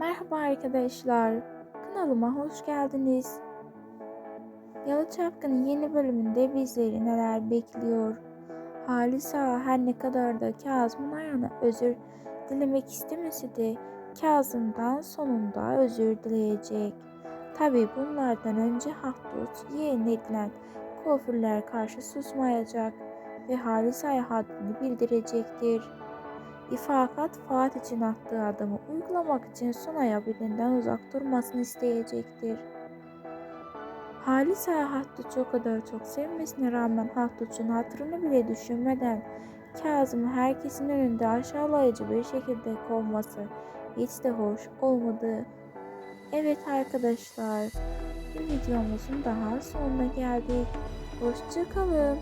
Merhaba arkadaşlar, kanalıma hoş geldiniz. Yalı Çapkın'ın yeni bölümünde bizleri neler bekliyor? Halis Ağa her ne kadar da Kazım'ın ayağına özür dilemek istemese de Kazım'dan sonunda özür dileyecek. Tabi bunlardan önce Hahdut yeğen edilen kuaförler karşı susmayacak ve Halis Ağa'ya haddini bildirecektir. İfakat Fuat için attığı adımı uygulamak için Sunay'a birinden uzak durmasını isteyecektir. Halis Ağa Hattut'u o kadar çok sevmesine rağmen Hattut'un hatırını bile düşünmeden Kazım'ı herkesin önünde aşağılayıcı bir şekilde kovması hiç de hoş olmadı. Evet arkadaşlar, bir videomuzun daha sonuna geldik. Hoşçakalın.